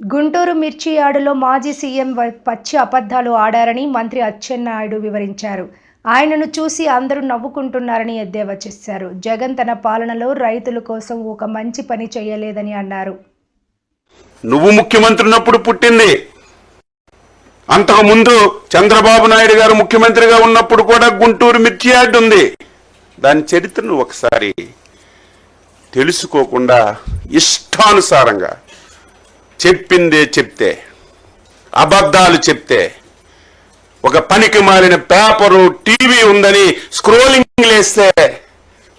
గుంటూరు మిర్చి యార్డులో మాజీ సీఎం పచ్చి అబద్ధాలు ఆడారని మంత్రి అచ్చెన్నాయుడు వివరించారు. ఆయనను చూసి అందరూ నవ్వుకుంటున్నారని ఎద్దేవా చేశారు. జగన్ తన పాలనలో రైతుల కోసం ఒక మంచి పని చేయలేదని అన్నారు. నువ్వు ముఖ్యమంత్రి ఉన్నప్పుడు పుట్టింది. అంతకుముందు చంద్రబాబు నాయుడు గారు ముఖ్యమంత్రిగా ఉన్నప్పుడు కూడా గుంటూరు మిర్చి యార్డ్ ఉంది. దాని చరిత్రను ఒకసారి తెలుసుకోకుండా ఇష్టానుసారంగా చెప్పిందే చెప్తే అబద్ధాలు చెప్తే ఒక పనికి మారిన పేపరు టీవీ ఉందని స్క్రోలింగ్ లేస్తే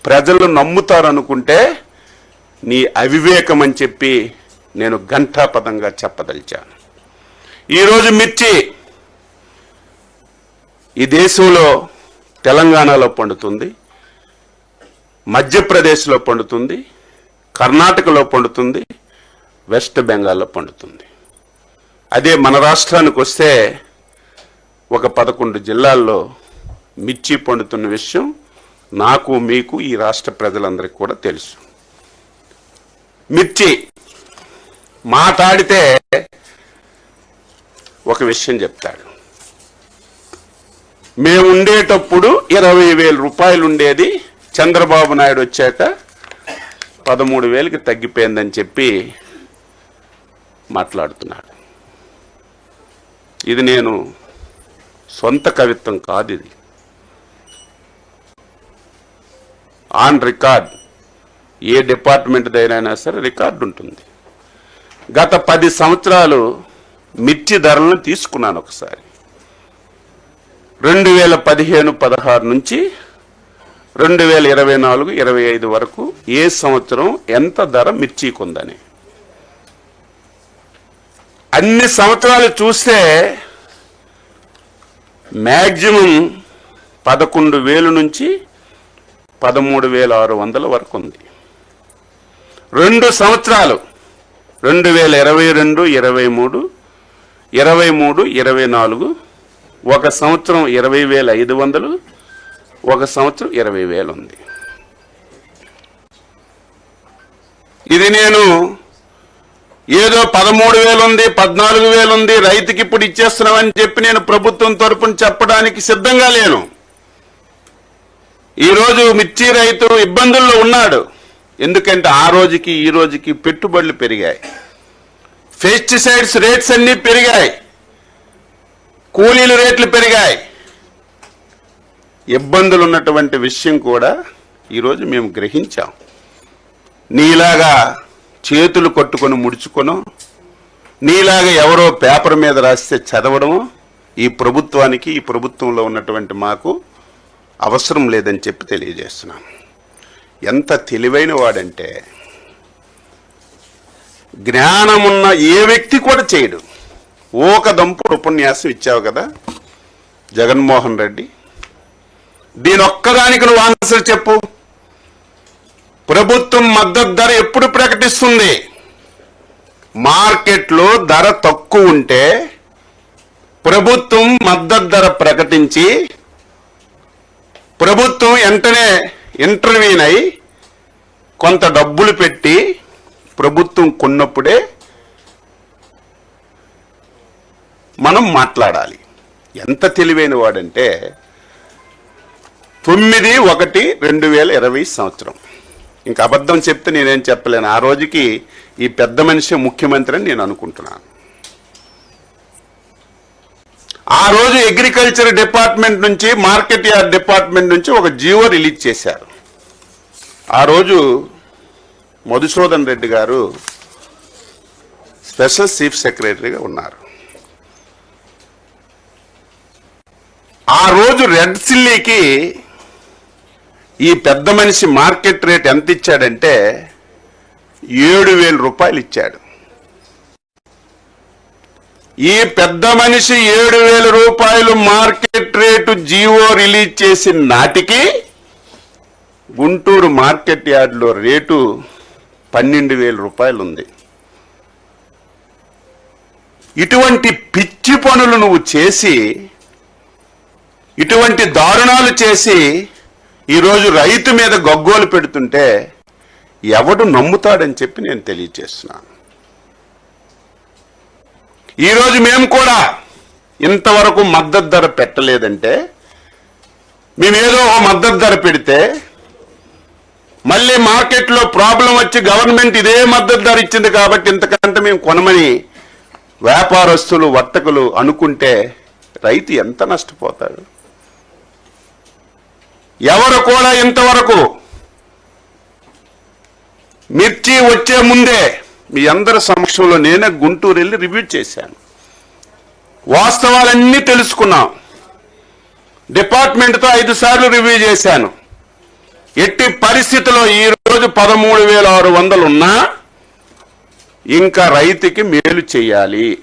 ప్రజలు నమ్ముతారనుకుంటే నీ అవివేకం అని చెప్పి నేను ఘంటాపదంగా చెప్పదలిచాను. ఈరోజు మిర్చి ఈ దేశంలో తెలంగాణలో పండుతుంది మధ్యప్రదేశ్లో పండుతుంది కర్ణాటకలో పండుతుంది వెస్ట్ బెంగాల్లో పండుతుంది. అదే మన రాష్ట్రానికి వస్తే ఒక పదకొండు జిల్లాల్లో మిర్చి పండుతున్న విషయం నాకు మీకు ఈ రాష్ట్ర ప్రజలందరికీ కూడా తెలుసు. మిర్చి మాట్లాడితే ఒక విషయం చెప్తాడు. మేము ఉండేటప్పుడు ఇరవై వేల రూపాయలు ఉండేది. చంద్రబాబు నాయుడు వచ్చాక పదమూడు వేలకి తగ్గిపోయిందని చెప్పి మాట్లాడుతున్నాడు. ఇది నేను సొంత కవిత్వం కాదు ఇది. ఆన్ రికార్డ్ ఏ డిపార్ట్మెంట్ అయినా సరే రికార్డు ఉంటుంది. గత పది సంవత్సరాలు మిర్చి ధరలను తీసుకున్నాను ఒకసారి. రెండు వేల పదిహేను పదహారు నుంచి రెండు వేల ఇరవై నాలుగు ఇరవై ఐదు వరకు ఏ సంవత్సరం ఎంత ధర మిర్చికి ఉందని. అన్ని సంవత్సరాలు చూస్తే మ్యాక్సిమం పదకొండు వేలు నుంచి పదమూడు వేల ఆరు వందల వరకు ఉంది. రెండు సంవత్సరాలు రెండు వేల ఇరవై రెండు ఇరవై మూడు ఇరవై మూడు ఇరవై నాలుగు ఒక సంవత్సరం ఇరవై వేల ఐదు వందలు ఒక సంవత్సరం ఇరవై వేలు ఉంది. ఇది నేను ఏదో పదమూడు వేలు ఉంది పద్నాలుగు వేలు ఉంది రైతుకి ఇప్పుడు ఇచ్చేస్తున్నామని చెప్పి నేను ప్రభుత్వం తరపున చెప్పడానికి సిద్ధంగా లేను. ఈరోజు మిర్చి రైతు ఇబ్బందుల్లో ఉన్నాడు. ఎందుకంటే ఆ రోజుకి ఈ రోజుకి పెట్టుబడులు పెరిగాయి. పెస్టిసైడ్స్ రేట్స్ అన్నీ పెరిగాయి. కూలీల రేట్లు పెరిగాయి. ఇబ్బందులు ఉన్నటువంటి విషయం కూడా ఈరోజు మేము గ్రహించాం. నీలాగా చేతులు కొట్టుకొని ముడుచుకొనో నీలాగా ఎవరో పేపర్ మీద రాస్తే చదవడము ఈ ప్రభుత్వానికి ఈ ప్రభుత్వంలో ఉన్నటువంటి మాకు అవసరం లేదని చెప్పి తెలియజేస్తున్నాం. ఎంత తెలివైన వాడంటే జ్ఞానమున్న ఏ వ్యక్తి కూడా చేయడు. ఓక దంపుడు ఉపన్యాసం ఇచ్చావు కదా జగన్మోహన్ రెడ్డి. దీని ఒక్కదానికి నువ్వు ఆన్సర్ చెప్పు. ప్రభుత్వం మద్దతు ధర ఎప్పుడు ప్రకటిస్తుంది? మార్కెట్లో ధర తక్కువ ఉంటే ప్రభుత్వం మద్దతు ధర ప్రకటించి ప్రభుత్వం వెంటనే ఇంటర్వ్యూన్ అయి కొంత డబ్బులు పెట్టి ప్రభుత్వం కొన్నప్పుడే మనం మాట్లాడాలి. ఎంత తెలివైన వాడంటే తొమ్మిది ఒకటి రెండు వేల ఇరవై సంవత్సరం. ఇంకా అబద్ధం చెప్తే నేనేం చెప్పలేను. ఆ రోజుకి ఈ పెద్ద మనిషి ముఖ్యమంత్రి అని నేను అనుకుంటున్నాను. ఆ రోజు అగ్రికల్చర్ డిపార్ట్మెంట్ నుంచి మార్కెట్ యార్డ్ డిపార్ట్మెంట్ నుంచి ఒక జీవో రిలీజ్ చేశారు. ఆ రోజు మధుసూదన్ రెడ్డి గారు స్పెషల్ చీఫ్ సెక్రటరీగా ఉన్నారు. ఆ రోజు రెడ్ సిల్లీకి ఈ పెద్ద మనిషి మార్కెట్ రేట్ ఎంత ఇచ్చాడంటే ఏడు వేల రూపాయలు ఇచ్చాడు. ఈ పెద్ద మనిషి ఏడు వేల రూపాయలు మార్కెట్ రేటు జీవో రిలీజ్ చేసిన నాటికి గుంటూరు మార్కెట్ యార్డ్లో రేటు పన్నెండు వేల రూపాయలు ఉంది ఇటువంటి పిచ్చి పనులు నువ్వు చేసి ఇటువంటి దారుణాలు చేసి ఈరోజు రైతు మీద గగ్గోలు పెడుతుంటే ఎవడు నమ్ముతాడని చెప్పి నేను తెలియజేస్తున్నాను ఈరోజు మేము కూడా ఇంతవరకు మద్దతు ధర పెట్టలేదంటే మేమేదో ఓ మద్దతు ధర పెడితే మళ్ళీ మార్కెట్లో ప్రాబ్లం వచ్చి గవర్నమెంట్ ఇదే మద్దతు ధర ఇచ్చింది కాబట్టి ఇంతకంటే మేము కొనమని వ్యాపారస్తులు వర్తకులు అనుకుంటే రైతు ఎంత నష్టపోతాడు? ఎవరు కూడా ఇంతవరకు మిర్చి వచ్చే ముందే మీ అందరి సమక్షంలో నేనే గుంటూరు వెళ్ళి రివ్యూ చేశాను. వాస్తవాలన్నీ తెలుసుకున్నాం. డిపార్ట్మెంట్తో ఐదు సార్లు రివ్యూ చేశాను. ఎట్టి పరిస్థితిలో ఈరోజు పదమూడు వేల ఆరు వందలు ఉన్నా ఇంకా రైతుకి మేలు చేయాలి.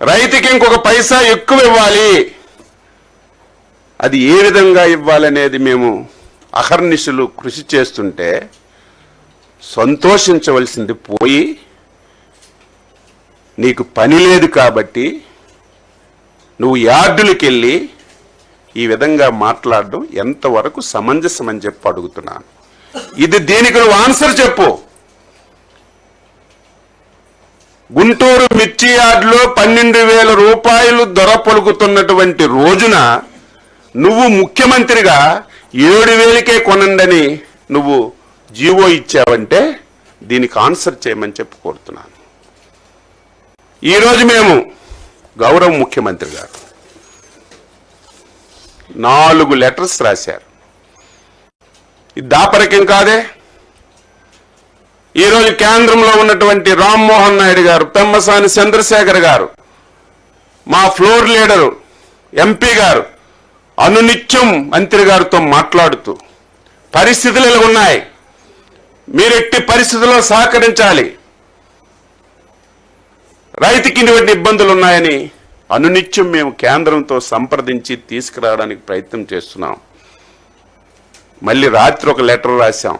రైతుకి ఇంకొక పైసా ఎక్కువ ఇవ్వాలి. అది ఏ విధంగా ఇవ్వాలనేది మేము అహర్నిశలు కృషి చేస్తుంటే సంతోషించవలసింది పోయి నీకు పని లేదు కాబట్టి నువ్వు యార్డులకి వెళ్ళి ఈ విధంగా మాట్లాడడం ఎంతవరకు సమంజసం అని చెప్పి అడుగుతున్నాను. ఇది దీనికి నువ్వు ఆన్సర్ చెప్పు. గుంటూరు మిర్చి యార్డులో పన్నెండు వేల రూపాయలు ధర పలుకుతున్నటువంటి రోజున నువ్వు ముఖ్యమంత్రిగా ఏడు వేలకే కొనండని నువ్వు జీవో ఇచ్చావంటే దీనికి ఆన్సర్ చేయమని చెప్పి కోరుతున్నాను. ఈరోజు మేము గౌరవ ముఖ్యమంత్రి గారు నాలుగు లెటర్స్ రాశారు. ఇది దాపరికం కాదే. ఈరోజు కేంద్రంలో ఉన్నటువంటి రామ్మోహన్ నాయుడు గారు పెమ్మసాని చంద్రశేఖర్ గారు మా ఫ్లోర్ లీడరు ఎంపీ గారు అనునిత్యం మంత్రి గారితో మాట్లాడుతూ పరిస్థితులు ఇలా ఉన్నాయి మీరు ఎట్టి పరిస్థితుల్లో సహకరించాలి? రైతుకి ఇటువంటి ఇబ్బందులు ఉన్నాయని అనునిత్యం మేము కేంద్రంతో సంప్రదించి తీసుకురావడానికి ప్రయత్నం చేస్తున్నాం. మళ్ళీ రాత్రి ఒక లెటర్ రాశాం.